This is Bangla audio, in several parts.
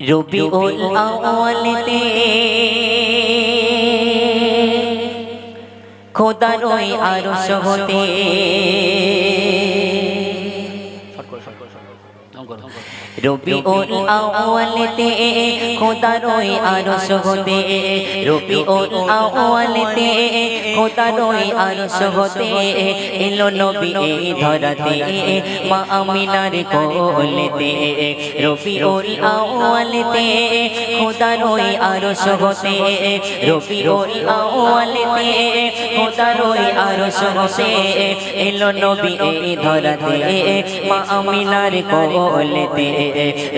রবিউল আওয়ালতে খোদার ওই আরশ হতে রবিউল আউয়ালেতে খোদার ওই আরশ হতে, রবিউল আউয়ালেতে খোদার ওই আরশ হতে, এলো নবী ধরাতে, মা আমিনার কোলেতে, রবিউল আউয়ালেতে খোদার ওই আরশ হতে, রবিউল আউয়ালেতে খোদার ওই আরশ হতে, এলো নবী ধরাতে, মা আমিনার কোলেতে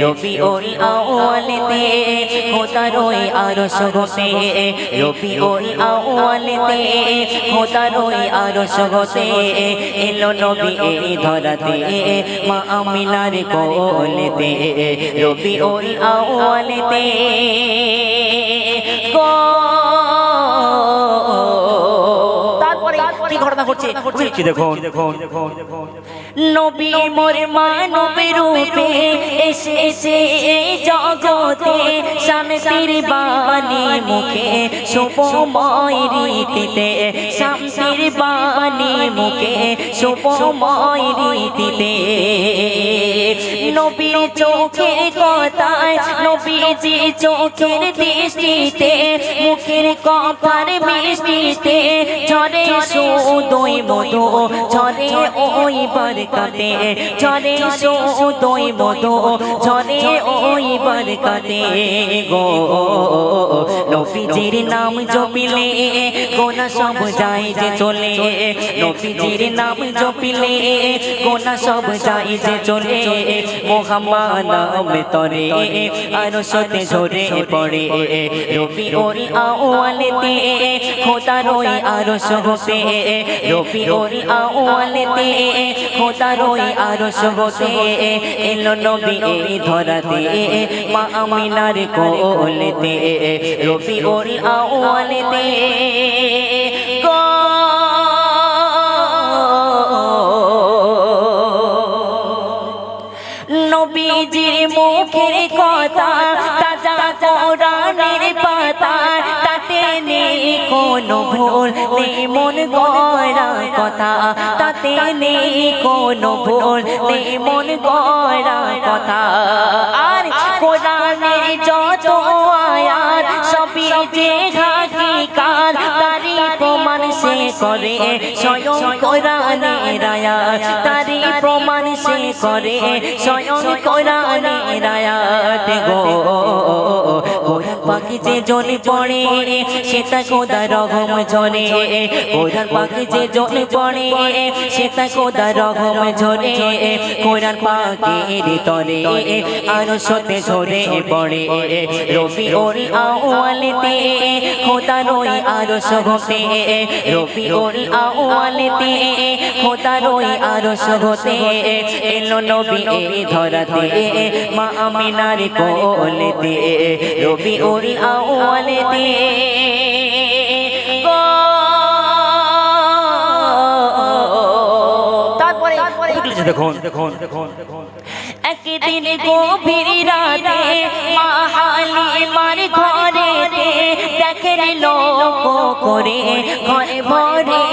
রবিউল আউয়ালেতে খোদার ওই আরশ হতে রবিউল আউয়ালেতে খোদার ওই আরশ হতে এলো নবী এই ধরাতে, মা আমিনার কোলেতে রবিউল আউয়ালেতে গো কি ঘটনা ঘটছে কি দেখুন। দেখুন নবী মোর মানব রূপে এসেছে এই জগতে। শান্তির বাণী মুখে শুভময় রীতিতে। শান্তির বাণী মুখে শুভময় রীতিতে। নবীর চোখের কথায়, নবীজি চোখের দৃষ্টিতে, মুখের কথার মিষ্টিতে, ঝরে সুদই মধু, ঝরে ওই বরকতে, ঝরে সুদই মধু, ঝরে ওই বরকতে গো। নবীজির নাম জপিলে গোনা সব যায় যে চলে। নবীজির নাম জপিলে গোনা সব যায় যে চলে। মোহাম্মদ নাম তরে আর সতে ঝরে পড়ে। রবি ওর আওয়ালেতে খোদার ওই আরশ হতে। রবি ওর আওয়ালেতে খোদার ওই আরশ হতে। এলো নবী এই ধরাতে, মা আমিনার কোলেতে। রবি ওর আওয়ালেতে নবীজির মুখের কথা, তাজা কোরআনের পাতা তাতে নেই কোনো ভুল, নেই মন গড়া কথা, তাতে নেই কোনো ভুল, নেই মন গড়া কথা। আর কোরআনের যত আয়াত, সবই যে হাকিকাত তারি প্রমাণ সে করে, স্বয়ং কোরআনের আয়াত তারি প্রমাণ সে করে, স্বয়ং কোরআনের আয়াত গো। কোরআন পাখি যে জলে পড়ে সেটা কোদা রগম ঝরে। কোরআন পাখি যে জলে পড়ে সেটা কোদা রগম ঝরে। কোরআন পাখির তরে আরও সতে ঝরে পড়ে। রবি ওর আওয়ালেতে খোদা রই আরও সগতে রবি ওর আওয়ালেতে খোদা রই আরও সগতে এলো নবী ধরাতে মা আমিনার কোলেতে রবি ওর কি দেখুন। দেখুন দেখুন একদিন গভীর রাতে মাহালি মার ঘরেতে দেখেন লোক করে ঘরে ভরে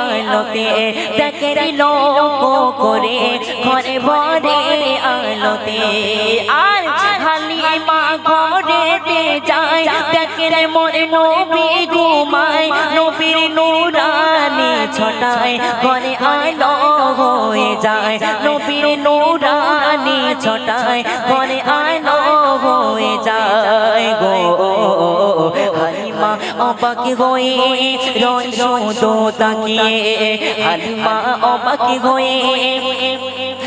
আলোতে দেখেন লোক করে ঘরে ভরে আলোতে আর হালি মা ঘরেতে যায়। দেখেন মরে নবী ঘুমায়, নবীর নুরানি ছটায় ঘরে আলো হয়ে যায়। নবীর নুরানি ছটায় ঘরে আলো হয়ে যায় গো। হালিমা অবাক হয়ে রয় শুধু তাকিয়ে। হালিমা অবাক হয়ে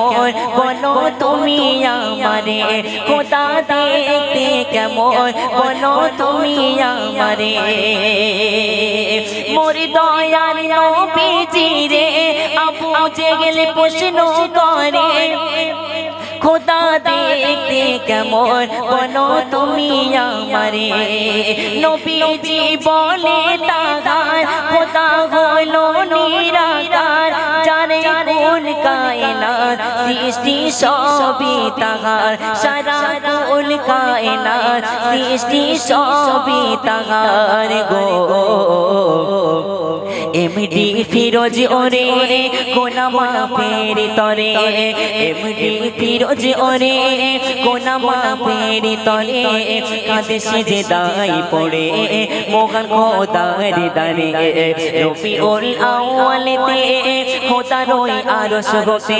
কেমন? বলো তুমি আমারে, খোদা দেখতে কেমন? বলো তুমি আমারে। মোর দয়ার নবীজি রে আপু জেগেলে প্রশ্ন করে, খোদা দেখতে কেমন? বলো তুমি আমারে। নবীজি বলে তাগার খোদা হলো কোন কায়নাত, সৃষ্টি সবই তাগার সারা কোন কায়নাত, সৃষ্টি সবই তাগার গো। এমডি ফিরোজ ওরে কোনামা ফেরি তরে। এমডি ফিরোজ ওরে কোনামা ফেরি তরে। কাঁদে সেজে দাই পড়ে মোগান খোদার দারে রবি ওল আওয়ালেতে খোদা রই আরশ গোতে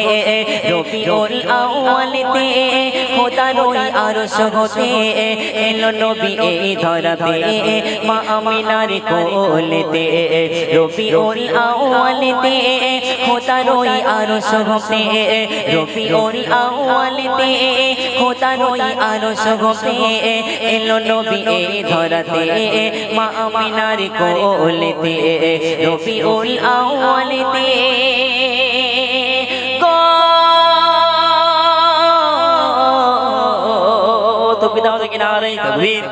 রবি ওল আওয়ালেতে খোদা রই আরশ গোতে এলো নবী এই ধরাতে মা আমিনার কোলেতে রবি ওল আওয়ালেতে খোদা রই আরশ গোতে রবি ওল আওয়ালেতে খোদা রই আরশ গোতে এলো নবী এই ধরাতে মা আমিনার কোলেতে রবি ওল তকবীর